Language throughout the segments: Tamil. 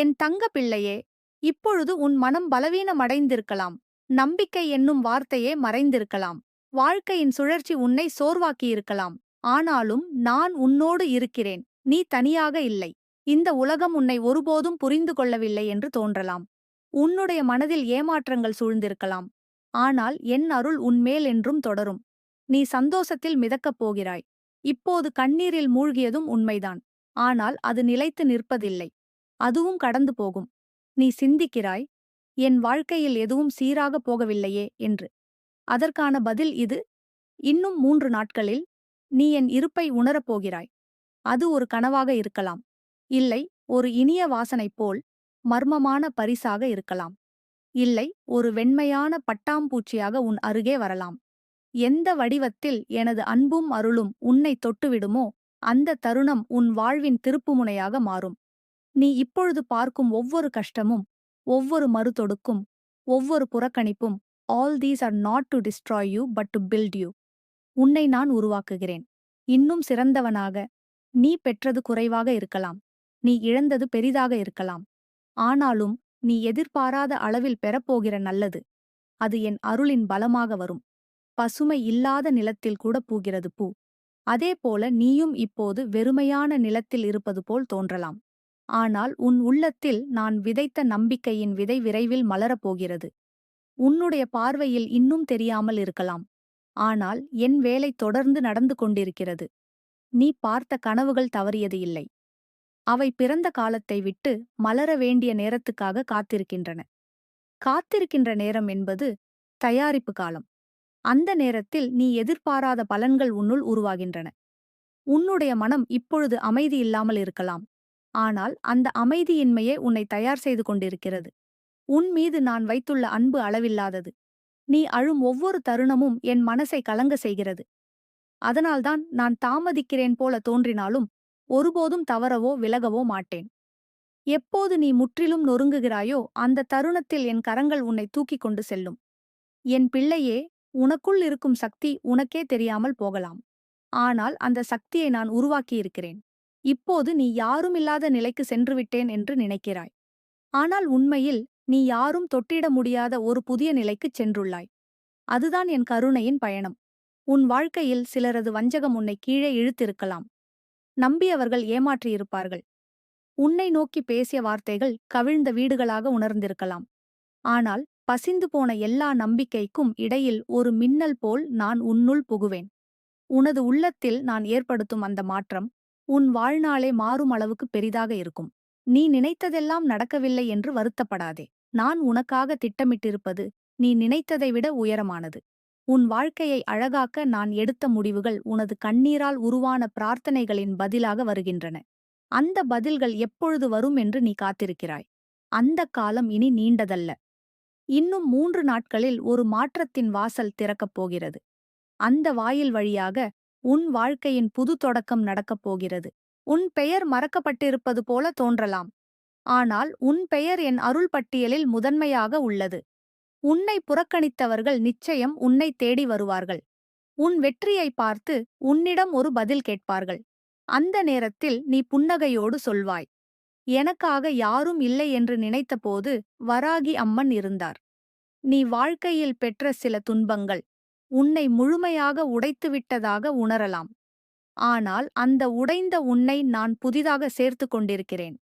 என் தங்க பிள்ளையே இப்பொழுது உன் மனம் பலவீனமடைந்திருக்கலாம். நம்பிக்கை என்னும் வார்த்தையே மறைந்திருக்கலாம். வாழ்க்கையின் சுழற்சி உன்னை சோர்வாக்கியிருக்கலாம். ஆனாலும் நான் உன்னோடு இருக்கிறேன். நீ தனியாக இல்லை. இந்த உலகம் உன்னை ஒருபோதும் புரிந்து கொள்ளவில்லை என்று தோன்றலாம். உன்னுடைய மனதில் ஏமாற்றங்கள் சூழ்ந்திருக்கலாம். ஆனால் என் அருள் உன்மேல் என்றும் தொடரும். நீ சந்தோஷத்தில் மிதக்கப் போகிறாய். இப்போது கண்ணீரில் மூழ்கியதும் உண்மைதான். ஆனால் அது நிலைத்து நிற்பதில்லை. அதுவும் கடந்து போகும். நீ சிந்திக்கிறாய் என் வாழ்க்கையில் எதுவும் சீராகப் போகவில்லையே என்று. அதற்கான பதில் இது. இன்னும் மூன்று நாட்களில் நீ என் இருப்பை உணரப் போகிறாய். அது ஒரு கனவாக இருக்கலாம். இல்லை ஒரு இனிய வாசனை போல் மர்மமான பரிசாக இருக்கலாம். இல்லை ஒரு வெண்மையான பட்டாம்பூச்சியாக உன் அருகே வரலாம். எந்த வடிவத்தில் எனது அன்பும் அருளும் உன்னை தொட்டுவிடுமோ அந்த தருணம் உன் வாழ்வின் திருப்புமுனையாக மாறும். நீ இப்பொழுது பார்க்கும் ஒவ்வொரு கஷ்டமும் ஒவ்வொரு மறுதொடுக்கும் ஒவ்வொரு புறக்கணிப்பும் all these are not to destroy you but to build you உன்னை நான் உருவாக்குகிறேன். இன்னும் சிறந்தவனாக நீ பெற்றது குறைவாக இருக்கலாம். நீ இழந்தது பெரிதாக இருக்கலாம். ஆனாலும் நீ எதிர்பாராத அளவில் பெறப்போகிற நல்லது. அது என் அருளின் பலமாக வரும். பசுமை இல்லாத நிலத்தில் கூட பூகிறது பூ. அதேபோல நீயும் இப்போது வெறுமையான நிலத்தில் இருப்பது போல் தோன்றலாம். ஆனால் உன் உள்ளத்தில் நான் விதைத்த நம்பிக்கையின் விதை விரைவில் மலரப்போகிறது. உன்னுடைய பார்வையில் இன்னும் தெரியாமல் இருக்கலாம். ஆனால் என் வேலை தொடர்ந்து நடந்து கொண்டிருக்கிறது. நீ பார்த்த கனவுகள் தவறியது இல்லை. அவை பிறந்த காலத்தை விட்டு மலர வேண்டிய நேரத்துக்காக காத்திருக்கின்றன. காத்திருக்கின்ற நேரம் என்பது தயாரிப்பு காலம். அந்த நேரத்தில் நீ எதிர்பாராத பலன்கள் உன்னுள் உருவாகின்றன. உன்னுடைய மனம் இப்பொழுது அமைதி இல்லாமல் இருக்கலாம். ஆனால் அந்த அமைதியின்மையே உன்னை தயார் செய்து கொண்டிருக்கிறது. உன் மீது நான் வைத்துள்ள அன்பு அளவில்லாதது. நீ அழும் ஒவ்வொரு தருணமும் என் மனசை கலங்க செய்கிறது. அதனால்தான் நான் தாமதிக்கிறேன் போல தோன்றினாலும் ஒருபோதும் தவறவோ விலகவோ மாட்டேன். எப்போது நீ முற்றிலும் நொறுங்குகிறாயோ அந்த தருணத்தில் என் கரங்கள் உன்னை தூக்கிக் கொண்டு செல்லும். என் பிள்ளையே உனக்குள் இருக்கும் சக்தி உனக்கே தெரியாமல் போகலாம். ஆனால் அந்த சக்தியை நான் உருவாக்கியிருக்கிறேன். இப்போது நீ யாருமில்லாத நிலைக்கு சென்றுவிட்டேன் என்று நினைக்கிறாய். ஆனால் உண்மையில் நீ யாரும் தொட்டிட முடியாத ஒரு புதிய நிலைக்குச் சென்றுள்ளாய். அதுதான் என் கருணையின் பயணம். உன் வாழ்க்கையில் சிலரது வஞ்சகம் உன்னை கீழே இழுத்திருக்கலாம். நம்பியவர்கள் ஏமாற்றியிருப்பார்கள். உன்னை நோக்கி பேசிய வார்த்தைகள் கவிழ்ந்த வீடுகளாக உணர்ந்திருக்கலாம். ஆனால் பசிந்து போன எல்லா நம்பிக்கைக்கும் இடையில் ஒரு மின்னல் போல் நான் உன்னுள் புகுவேன். உனது உள்ளத்தில் நான் ஏற்படுத்தும் அந்த மாற்றம் உன் வாழ்நாளே மாறும் அளவுக்கு பெரிதாக இருக்கும். நீ நினைத்ததெல்லாம் நடக்கவில்லை என்று வருத்தப்படாதே. நான் உனக்காக திட்டமிட்டிருப்பது நீ நினைத்ததை விட உயரமானது. உன் வாழ்க்கையை அழகாக்க நான் எடுத்த முடிவுகள் உனது கண்ணீரால் உருவான பிரார்த்தனைகளின் பதிலாக வருகின்றன. அந்த பதில்கள் எப்பொழுது வரும் என்று நீ காத்திருக்கிறாய். அந்த காலம் இனி நீண்டதல்ல. இன்னும் மூன்று நாட்களில் ஒரு மாற்றத்தின் வாசல் திறக்கப் போகிறது. அந்த வாயில் வழியாக உன் வாழ்க்கையின் புது தொடக்கம் நடக்கப் போகிறது. உன் பெயர் மறக்கப்பட்டிருப்பது போல தோன்றலாம். ஆனால் உன் பெயர் என் அருள் பட்டியலில் முதன்மையாக உள்ளது. உன்னை புறக்கணித்தவர்கள் நிச்சயம் உன்னை தேடி வருவார்கள். உன் வெற்றியை பார்த்து உன்னிடம் ஒரு பதில் கேட்பார்கள். அந்த நேரத்தில் நீ புன்னகையோடு சொல்வாய். எனக்காக யாரும் இல்லை என்று நினைத்தபோது வராகி அம்மன் இருந்தார். நீ வாழ்க்கையில் பெற்ற சில துன்பங்கள். உன்னை முழுமையாக உடைத்துவிட்டதாக உணரலாம். ஆனால் அந்த உடைந்த உன்னை நான் புதிதாக சேர்த்து கொண்டிருக்கிறேன்.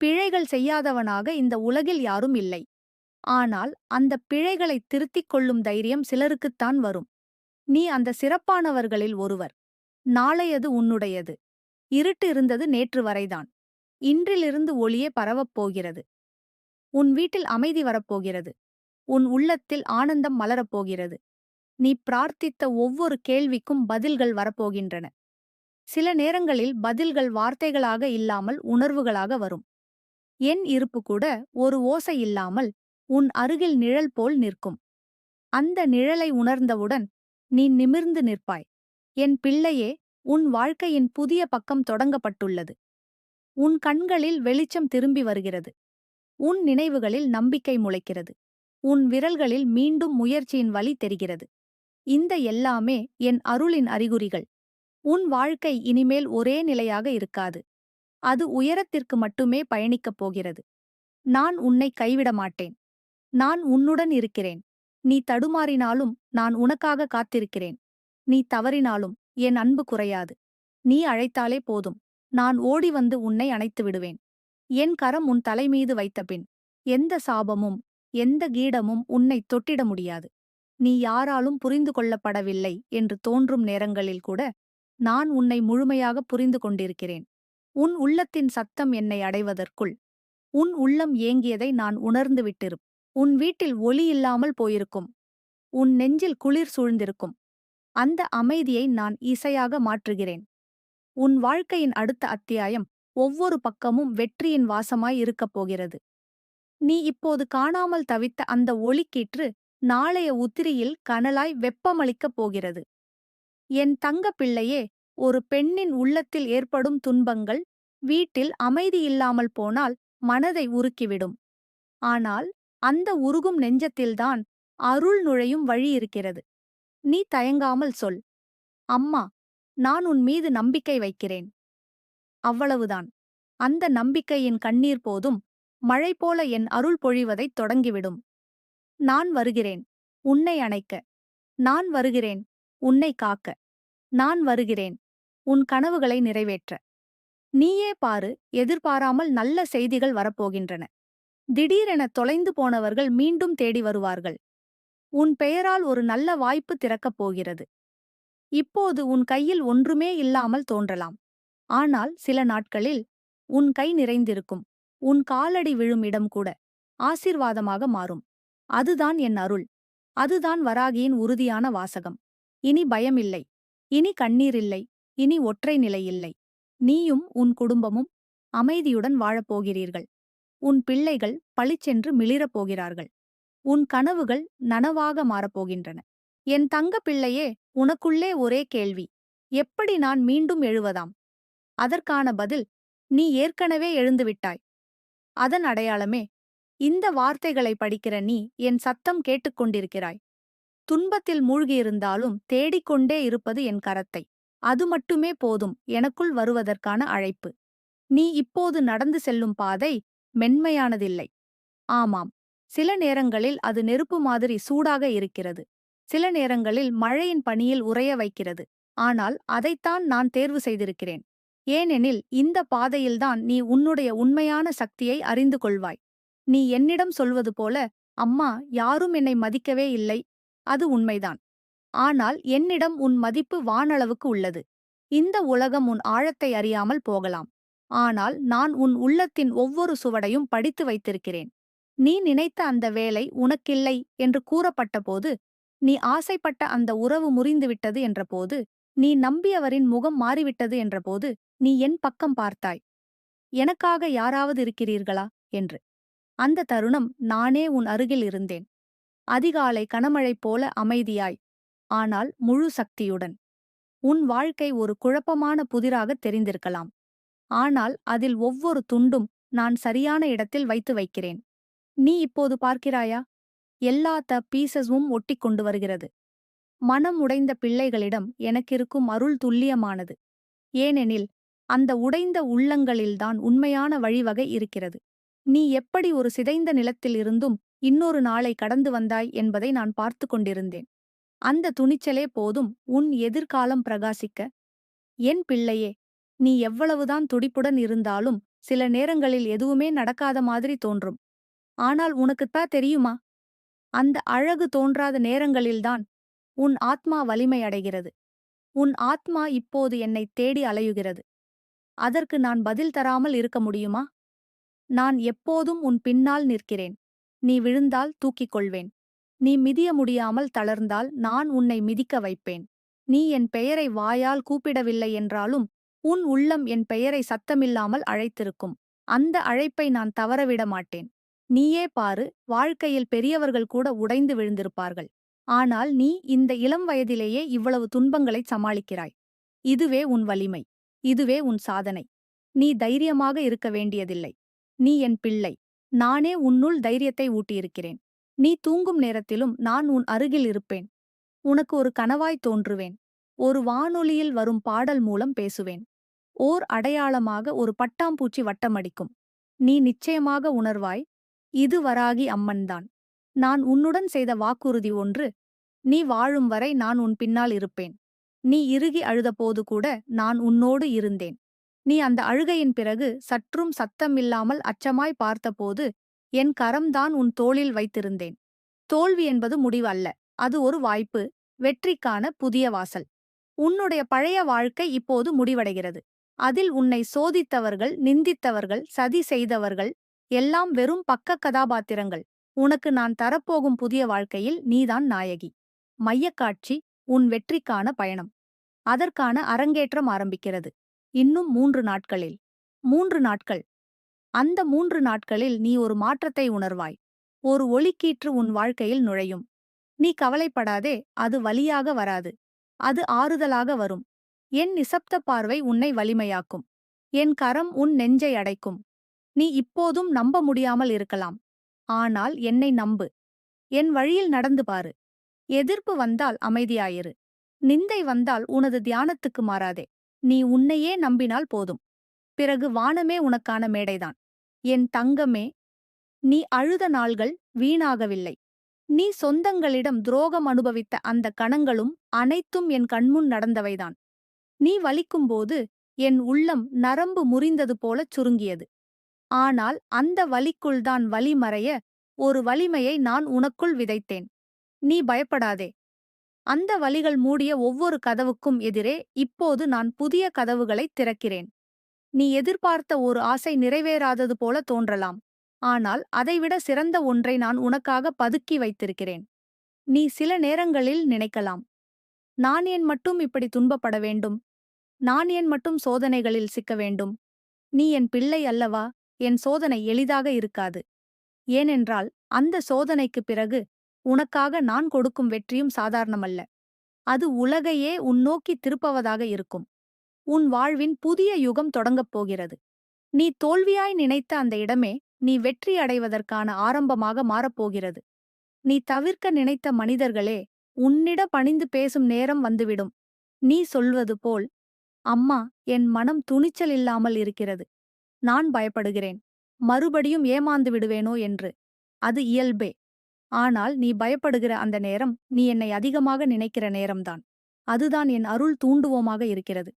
பிழைகள் செய்யாதவனாக இந்த உலகில் யாரும் இல்லை. ஆனால் அந்த பிழைகளை திருத்திக் கொள்ளும் தைரியம் சிலருக்குத்தான் வரும். நீ அந்த சிறப்பானவர்களில் ஒருவர். நாளையது உன்னுடையது. இருட்டு இருந்தது நேற்று வரைதான். இன்றிலிருந்து ஒளியே பரவப் போகிறது. உன் வீட்டில் அமைதி வரப்போகிறது உன் உள்ளத்தில் ஆனந்தம் மலரப்போகிறது நீ பிரார்த்தித்த ஒவ்வொரு கேள்விக்கும் பதில்கள் வரப்போகின்றன. சில நேரங்களில் பதில்கள் வார்த்தைகளாக இல்லாமல் உணர்வுகளாக வரும். என் இருப்பு கூட ஒரு ஓசை இல்லாமல் உன் அருகில் நிழல் போல் நிற்கும். அந்த நிழலை உணர்ந்தவுடன் நீ நிமிர்ந்து நிற்பாய். என் பிள்ளையே உன் வாழ்க்கையின் புதிய பக்கம் தொடங்கப்பட்டுள்ளது. உன் கண்களில் வெளிச்சம் திரும்பி வருகிறது. உன் நினைவுகளில் நம்பிக்கை முளைக்கிறது. உன் விரல்களில் மீண்டும் முயற்சியின் வழி தெரிகிறது. இந்த எல்லாமே என் அருளின் அறிகுறிகள். உன் வாழ்க்கை இனிமேல் ஒரே நிலையாக இருக்காது. அது உயரத்திற்கு மட்டுமே பயணிக்கப் போகிறது. நான் உன்னை கைவிட மாட்டேன். நான் உன்னுடன் இருக்கிறேன். நீ தடுமாறினாலும் நான் உனக்காக காத்திருக்கிறேன். நீ தவறினாலும் என் அன்பு குறையாது. நீ அழைத்தாலே போதும். நான் ஓடி வந்து உன்னை அணைத்து விடுவேன். என் கரம் உன் தலைமீது வைத்தபின் எந்த சாபமும் எந்த கீடமும் உன்னை தொட்டிட முடியாது. நீ யாராலும் புரிந்து கொள்ளப்படவில்லை என்று தோன்றும் நேரங்களில் கூட நான் உன்னை முழுமையாக புரிந்து கொண்டிருக்கிறேன். உன் உள்ளத்தின் சத்தம் என்னை அடைவதற்குள் உன் உள்ளம் ஏங்கியதை நான் உணர்ந்து விட்டிருப் உன் வீட்டில் ஒலி இல்லாமல் போயிருக்கும். உன் நெஞ்சில் குளிர் சூழ்ந்திருக்கும். அந்த அமைதியை நான் இசையாக மாற்றுகிறேன். உன் வாழ்க்கையின் அடுத்த அத்தியாயம் ஒவ்வொரு பக்கமும் வெற்றியின் வாசமாய் இருக்கப் போகிறது. நீ இப்போது காணாமல் தவித்த அந்த ஒளிக்கீற்று நாளைய உத்திரியில் கனலாய் வெப்பமளிக்கப் போகிறது. என் தங்க பிள்ளையே ஒரு பெண்ணின் உள்ளத்தில் ஏற்படும் துன்பங்கள் வீட்டில் அமைதி இல்லாமல் போனால் மனதை உருக்கிவிடும். ஆனால் அந்த உருகும் நெஞ்சத்தில்தான் அருள் நுழையும் வழி இருக்கிறது. நீ தயங்காமல் சொல். அம்மா நான் உன் மீது நம்பிக்கை வைக்கிறேன் அவ்வளவுதான். அந்த நம்பிக்கையின் கண்ணீர் போதும் மழை போல என் அருள் பொழிவதைத் தொடங்கிவிடும். நான் வருகிறேன் உன்னை அணைக்க. நான் வருகிறேன் உன்னை காக்க. நான் வருகிறேன் உன் கனவுகளை நிறைவேற்ற. நீயே பாரு எதிர்பாராமல் நல்ல செய்திகள் வரப்போகின்றன. திடீரென தொலைந்து போனவர்கள் மீண்டும் தேடி வருவார்கள். உன் பெயரால் ஒரு நல்ல வாய்ப்பு திறக்கப் போகிறது. இப்போது உன் கையில் ஒன்றுமே இல்லாமல் தோன்றலாம். ஆனால் சில நாட்களில் உன் கை நிறைந்திருக்கும். உன் காலடி விழும் இடம் கூட ஆசீர்வாதமாக மாறும். அதுதான் என் அருள். அதுதான் வராகியின் உறுதியான வாசகம். இனி பயமில்லை. இனி கண்ணீரில்லை இனி ஒற்றை நிலையில்லை நீயும் உன் குடும்பமும் அமைதியுடன் வாழப்போகிறீர்கள் உன் பிள்ளைகள் பளிச்சென்று மிளிரப் போகிறார்கள். உன் கனவுகள் நனவாக மாறப்போகின்றன என் தங்க பிள்ளையே உனக்குள்ளே ஒரே கேள்வி. எப்படி நான் மீண்டும் எழுவதாம்? அதற்கான பதில் நீ ஏற்கனவே எழுந்துவிட்டாய் அதன் அடையாளமே இந்த வார்த்தைகளை படிக்கிற நீ என் சத்தம் கேட்டுக்கொண்டிருக்கிறாய். துன்பத்தில் மூழ்கியிருந்தாலும் தேடிக்கொண்டே இருப்பது என் கரத்தை. அது மட்டுமே போதும் எனக்குள் வருவதற்கான அழைப்பு. நீ இப்போது நடந்து செல்லும் பாதை மென்மையானதில்லை. ஆமாம் சில நேரங்களில் அது நெருப்பு மாதிரி சூடாக இருக்கிறது. சில நேரங்களில் மழையின் பனியில் உறைய வைக்கிறது. ஆனால் அதைத்தான் நான் தேர்வு செய்திருக்கிறேன். ஏனெனில் இந்த பாதையில்தான் நீ உன்னுடைய உண்மையான சக்தியை அறிந்து கொள்வாய். நீ என்னிடம் சொல்வது போல அம்மா யாரும் என்னை மதிக்கவே இல்லை. அது உண்மைதான். ஆனால் என்னிடம் உன் மதிப்பு வானளவுக்கு உள்ளது. இந்த உலகம் உன் ஆழத்தை அறியாமல் போகலாம். ஆனால் நான் உன் உள்ளத்தின் ஒவ்வொரு சுவடையும் படித்து வைத்திருக்கிறேன். நீ நினைத்த அந்த வேலை உனக்கில்லை என்று கூறப்பட்டபோது நீ ஆசைப்பட்ட அந்த உறவு முறிந்துவிட்டது என்றபோது நீ நம்பியவரின் முகம் மாறிவிட்டது என்றபோது நீ என் பக்கம் பார்த்தாய். எனக்காக யாராவது இருக்கிறீர்களா? என்று. அந்த தருணம் நானே உன் அருகில் இருந்தேன். அதிகாலை கனமழை போல அமைதியாய். ஆனால் முழு சக்தியுடன். உன் வாழ்க்கை ஒரு குழப்பமான புதிராக தெரிந்திருக்கலாம். ஆனால் அதில் ஒவ்வொரு துண்டும் நான் சரியான இடத்தில் வைத்து வைக்கிறேன். நீ இப்போது பார்க்கிறாயா? எல்லா த பீசஸும் ஒட்டிக் கொண்டு வருகிறது. மனம் உடைந்த பிள்ளைகளிடம் எனக்கிருக்கும் அருள் துல்லியமானது. ஏனெனில் அந்த உடைந்த உள்ளங்களில்தான் உண்மையான வழிவகை இருக்கிறது. நீ எப்படி ஒரு சிதைந்த நிலத்தில் இருந்தும் இன்னொரு நாளை கடந்து வந்தாய் என்பதை நான் பார்த்து கொண்டிருந்தேன். அந்த துணிச்சலே போதும் உன் எதிர்காலம் பிரகாசிக்க. என் பிள்ளையே நீ எவ்வளவுதான் துடிப்புடன் இருந்தாலும் சில நேரங்களில் எதுவுமே நடக்காத மாதிரி தோன்றும். ஆனால் உனக்குத்தான் தெரியுமா? அந்த அழகு தோன்றாத நேரங்களில்தான் உன் ஆத்மா வலிமை அடைகிறது. உன் ஆத்மா இப்போது என்னை தேடி அலையுகிறது. அதற்கு நான் பதில் தராமல் இருக்க முடியுமா? நான் எப்போதும் உன் பின்னால் நிற்கிறேன். நீ விழுந்தால் தூக்கிக் கொள்வேன் நீ மிதிய முடியாமல் தளர்ந்தால் நான் உன்னை மிதிக்க வைப்பேன். நீ என் பெயரை வாயால் கூப்பிடவில்லை என்றாலும் உன் உள்ளம் என் பெயரை சத்தமில்லாமல் அழைத்திருக்கும். அந்த அழைப்பை நான் தவறவிட மாட்டேன். நீயே பாரு வாழ்க்கையில் பெரியவர்கள் கூட உடைந்து விழுந்திருப்பார்கள். ஆனால் நீ இந்த இளம் வயதிலேயே இவ்வளவு துன்பங்களைச் சமாளிக்கிறாய். இதுவே உன் வலிமை. இதுவே உன் சாதனை. நீ தைரியமாக இருக்க வேண்டியதில்லை. நீ என் பிள்ளை. நானே உன்னுள் தைரியத்தை ஊட்டியிருக்கிறேன். நீ தூங்கும் நேரத்திலும் நான் உன் அருகில் இருப்பேன். உனக்கு ஒரு கனவாய் தோன்றுவேன். ஒரு வானொலியில் வரும் பாடல் மூலம் பேசுவேன். ஓர் அடையாளமாக ஒரு பட்டாம்பூச்சி வட்டமடிக்கும். நீ நிச்சயமாக உணர்வாய் இது வராகி அம்மன்தான். நான் உன்னுடன் செய்த வாக்குறுதி ஒன்று. நீ வாழும் வரை நான் உன் பின்னால் இருப்பேன். நீ இறுகி அழுதபோது கூட நான் உன்னோடு இருந்தேன். நீ அந்த அழுகையின் பிறகு சற்றும் சத்தமில்லாமல் அச்சமாய் பார்த்தபோது என் கரம்தான் உன் தோளில் வைத்திருந்தேன். தோல்வி என்பது முடிவு அல்ல. அது ஒரு வாய்ப்பு. வெற்றிக்கான புதிய வாசல். உன்னுடைய பழைய வாழ்க்கை இப்போது முடிவடைகிறது. அதில் உன்னை சோதித்தவர்கள் நிந்தித்தவர்கள் சதி செய்தவர்கள் எல்லாம் வெறும் பக்க கதாபாத்திரங்கள். உனக்கு நான் தரப்போகும் புதிய வாழ்க்கையில் நீதான் நாயகி. மையக்காட்சி உன் வெற்றிக்கான பயணம். அதற்கான அரங்கேற்றம் ஆரம்பிக்கிறது. இன்னும் மூன்று நாட்களில் மூன்று நாட்கள். அந்த மூன்று நாட்களில் நீ ஒரு மாற்றத்தை உணர்வாய். ஒரு ஒளிக்கீற்று உன் வாழ்க்கையில் நுழையும். நீ கவலைப்படாதே அது வலியாக வராது. அது ஆறுதலாக வரும். என் நிசப்த பார்வை உன்னை வலிமையாக்கும். என் கரம் உன் நெஞ்சை அடைக்கும். நீ இப்போதும் நம்ப முடியாமல் இருக்கலாம். ஆனால் என்னை நம்பு. என் வழியில் நடந்து பாரு. எதிர்ப்பு வந்தால் அமைதியாயிரு. நிந்தை வந்தால் உனது தியானத்துக்கு மாறாதே. நீ உன்னையே நம்பினால் போதும். பிறகு வானமே உனக்கான மேடைதான். என் தங்கமே நீ அழுத நாள்கள் வீணாகவில்லை. நீ சொந்தங்களிடம் துரோகம் அனுபவித்த அந்த கணங்களும் அனைத்தும் என் கண்முன் நடந்தவைதான். நீ வலிக்கும்போது என் உள்ளம் நரம்பு முறிந்தது போலச் சுருங்கியது. ஆனால் அந்த வலிக்குள்தான் வலி மறைய ஒரு வலிமையை நான் உனக்குள் விதைத்தேன். நீ பயப்படாதே. அந்த வழிகள் மூடிய ஒவ்வொரு கதவுக்கும் எதிரே இப்போது நான் புதிய கதவுகளைத் திறக்கிறேன். நீ எதிர்பார்த்த ஒரு ஆசை நிறைவேறாதது போல தோன்றலாம். ஆனால் அதைவிட சிறந்த ஒன்றை நான் உனக்காக பதுக்கி வைத்திருக்கிறேன். நீ சில நேரங்களில் நினைக்கலாம். நான் ஏன் மட்டும் இப்படி துன்பப்பட வேண்டும்? நான் ஏன் மட்டும் சோதனைகளில் சிக்க வேண்டும்? நீ என் பிள்ளை அல்லவா? என் சோதனை எளிதாக இருக்காது. ஏனென்றால் அந்த சோதனைக்குப் பிறகு உனக்காக நான் கொடுக்கும் வெற்றியும் சாதாரணமல்ல. அது உலகையே உன்னோக்கி திருப்பவதாக இருக்கும். உன் வாழ்வின் புதிய யுகம் தொடங்கப் போகிறது. நீ தோல்வியாய் நினைத்த அந்த இடமே நீ வெற்றி அடைவதற்கான ஆரம்பமாக மாறப்போகிறது. நீ தவிர்க்க நினைத்த மனிதர்களே உன்னிட பணிந்து பேசும் நேரம் வந்துவிடும். நீ சொல்வது போல் அம்மா என் மனம் துணிச்சல் இல்லாமல் இருக்கிறது. நான் பயப்படுகிறேன். மறுபடியும் ஏமாந்து விடுவேனோ? என்று. அது இயல்பே. ஆனால் நீ பயப்படுகிற அந்த நேரம் நீ என்னை அதிகமாக நினைக்கிற நேரம்தான். அதுதான் என் அருள் தூண்டுவோமாக இருக்கிறது.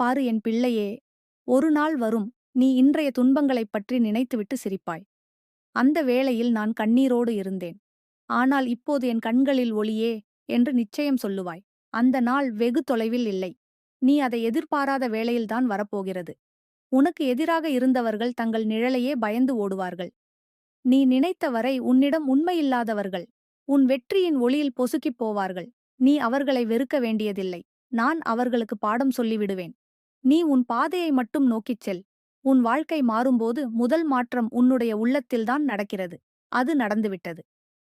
பாரு என் பிள்ளையே ஒரு நாள் வரும் நீ இன்றைய துன்பங்களைப் பற்றி நினைத்துவிட்டு சிரிப்பாய். அந்த வேளையில் நான் கண்ணீரோடு இருந்தேன். ஆனால் இப்போது என் கண்களில் ஒளியே என்று நிச்சயம் சொல்லுவாய். அந்த நாள் வெகு தொலைவில் இல்லை. நீ அதை எதிர்பாராத வேளையில்தான் வரப்போகிறது. உனக்கு எதிராக இருந்தவர்கள் தங்கள் நிழலையே பயந்து ஓடுவார்கள். நீ நினைத்தவரை உன்னிடம் உண்மையில்லாதவர்கள் உன் வெற்றியின் ஒளியில் பொசுக்கிப் போவார்கள். நீ அவர்களை வெறுக்க வேண்டியதில்லை. நான் அவர்களுக்கு பாடம் சொல்லிவிடுவேன். நீ உன் பாதையை மட்டும் நோக்கிச் செல். உன் வாழ்க்கை மாறும்போது முதல் மாற்றம் உன்னுடைய உள்ளத்தில்தான் நடக்கிறது. அது நடந்துவிட்டது.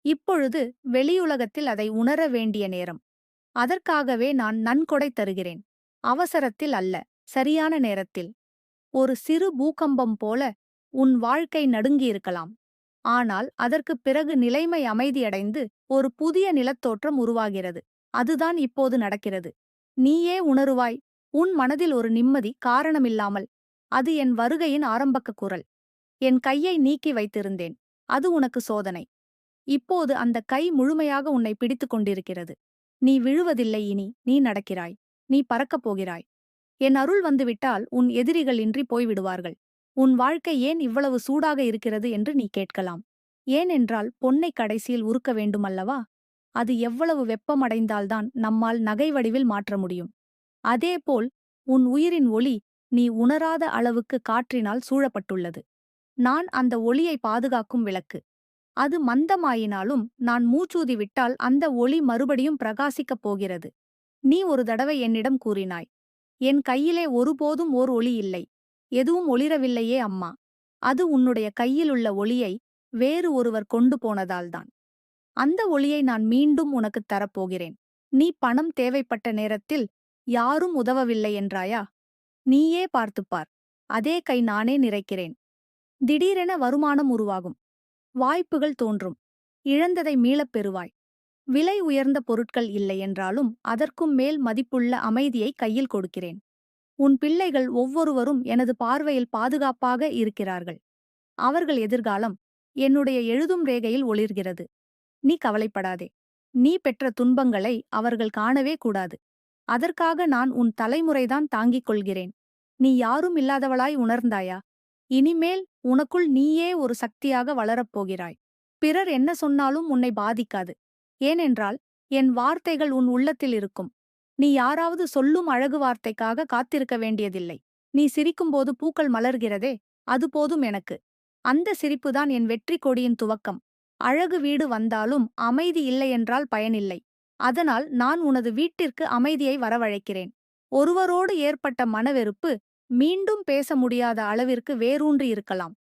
இப்பொழுது வெளியுலகத்தில் அதை உணர வேண்டிய நேரம். அதற்காகவே நான் நன்கொடை தருகிறேன். அவசரத்தில் அல்ல சரியான நேரத்தில். ஒரு சிறு பூகம்பம் போல உன் வாழ்க்கை நடுங்கியிருக்கலாம் ஆனால் அதற்குப் பிறகு நிலைமை அமைதியடைந்து ஒரு புதிய நிலத்தோற்றம் உருவாகிறது. அதுதான் இப்போது நடக்கிறது. நீயே உணருவாய். உன் மனதில் ஒரு நிம்மதி காரணமில்லாமல். அது என் வருகையின் ஆரம்பக்க குரல். என் கையை நீக்கி வைத்திருந்தேன். அது உனக்கு சோதனை. இப்போது அந்த கை முழுமையாக உன்னை பிடித்துக் கொண்டிருக்கிறது. நீ விழுவதில்லை இனி. நீ நடக்கிறாய். நீ பறக்கப் போகிறாய். என் அருள் வந்துவிட்டால் உன் எதிரிகள் இன்றி போய்விடுவார்கள். உன் வாழ்க்கை ஏன் இவ்வளவு சூடாக இருக்கிறது என்று நீ கேட்கலாம். ஏனென்றால் பொன்னை கடைசியில் உருக்க வேண்டுமல்லவா? அது எவ்வளவு வெப்பமடைந்தால்தான் நம்மால் நகை வடிவில் மாற்ற முடியும். அதேபோல் உன் உயிரின் ஒளி நீ உணராத அளவுக்கு காற்றினால் சூழப்பட்டுள்ளது. நான் அந்த ஒளியை பாதுகாக்கும் விளக்கு. அது மந்தமாயினாலும் நான் மூச்சூதி விட்டால் அந்த ஒளி மறுபடியும் பிரகாசிக்கப் போகிறது. நீ ஒரு தடவை என்னிடம் கூறினாய் என் கையிலே ஒருபோதும் ஓர் ஒளி இல்லை. எதுவும் ஒளிரவில்லையே அம்மா. அது உன்னுடைய கையிலுள்ள ஒளியை வேறு ஒருவர் கொண்டு போனதால்தான் அந்த ஒளியை நான் மீண்டும் உனக்குத் தரப்போகிறேன். நீ பணம் தேவைப்பட்ட நேரத்தில் யாரும் உதவவில்லை என்றாயா? நீயே பார்த்துப்பார் அதே கை நானே நிறைக்கிறேன். திடீரென வருமானம் உருவாகும். வாய்ப்புகள் தோன்றும். இழந்ததை மீளப் பெறுவாய். விலை உயர்ந்த பொருட்கள் இல்லை என்றாலும் அதற்கும் மேல் மதிப்புள்ள அமைதியை கையில் கொடுக்கிறேன். உன் பிள்ளைகள் ஒவ்வொருவரும் எனது பார்வையில் பாதுகாப்பாக இருக்கிறார்கள். அவர்கள் எதிர்காலம் என்னுடைய எழுதும் ரேகையில் ஒளிர்கிறது. நீ கவலைப்படாதே. நீ பெற்ற துன்பங்களை அவர்கள் காணவே கூடாது. அதற்காக நான் உன் தலைமுறைதான் தாங்கிக் கொள்கிறேன். நீ யாரும் இல்லாதவளாய் உணர்ந்தாயா? இனிமேல் உனக்குள் நீயே ஒரு சக்தியாக வளரப்போகிறாய் பிறர் என்ன சொன்னாலும் உன்னை பாதிக்காது. ஏனென்றால் என் வார்த்தைகள் உன் உள்ளத்தில் இருக்கும். நீ யாராவது சொல்லும் அழகு வார்த்தைக்காக காத்திருக்க வேண்டியதில்லை. நீ சிரிக்கும்போது பூக்கள் மலர்கிறதே அது போதும் எனக்கு. அந்த சிரிப்புதான் என் வெற்றி கொடியின் துவக்கம். அழகு வீடு வந்தாலும் அமைதி இல்லையென்றால் பயனில்லை. அதனால் நான் உனது வீட்டிற்கு அமைதியை வரவழைக்கிறேன். ஒருவரோடு ஏற்பட்ட மனவெறுப்பு மீண்டும் பேச முடியாத அளவிற்கு வேரூன்றி இருக்கலாம்.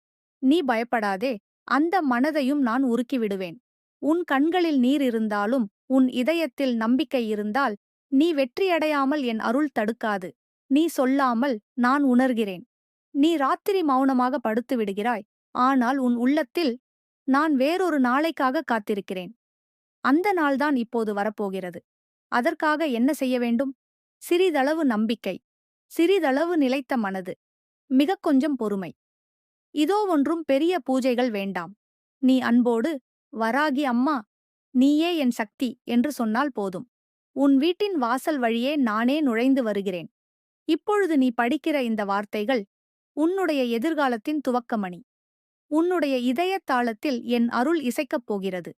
நீ பயப்படாதே அந்த மனதையும் நான் உருக்கிவிடுவேன் உன் கண்களில் நீர் இருந்தாலும் உன் இதயத்தில் நம்பிக்கை இருந்தால் நீ வெற்றியடையாமல் என் அருள் தடுக்காது. நீ சொல்லாமல் நான் உணர்கிறேன். நீ ராத்திரி மௌனமாக படுத்து விடுகிறாய். ஆனால் உன் உள்ளத்தில் நான் வேறொரு நாளைக்காக காத்திருக்கிறேன். அந்த நாள்தான் இப்போது வரப்போகிறது. அதற்காக என்ன செய்ய வேண்டும்? சிறிதளவு நம்பிக்கை. சிறிதளவு நிலைத்த மனது. மிகக் கொஞ்சம் பொறுமை. இதோ ஒன்றும் பெரிய பூஜைகள் வேண்டாம். நீ அன்போடு வராகி அம்மா நீயே என் சக்தி என்று சொன்னால் போதும். உன் வீட்டின் வாசல் வழியே நானே நுழைந்து வருகிறேன். இப்பொழுது நீ படிக்கிற இந்த வார்த்தைகள் உன்னுடைய எதிர்காலத்தின் துவக்கமணி. உன்னுடைய இதயத் தாளத்தில் என் அருள் இசைக்கப் போகிறது.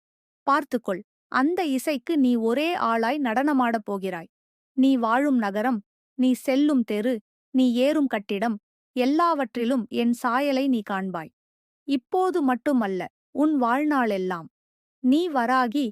பார்த்துக்கொள் அந்த இசைக்கு நீ ஒரே ஆளாய் நடனமாடப் போகிறாய். நீ வாழும் நகரம் நீ செல்லும் தெரு நீ ஏறும் கட்டிடம் எல்லாவற்றிலும் என் சாயலை நீ காண்பாய். இப்போது மட்டுமல்ல உன் வாழ்நாளெல்லாம். நீ வராகி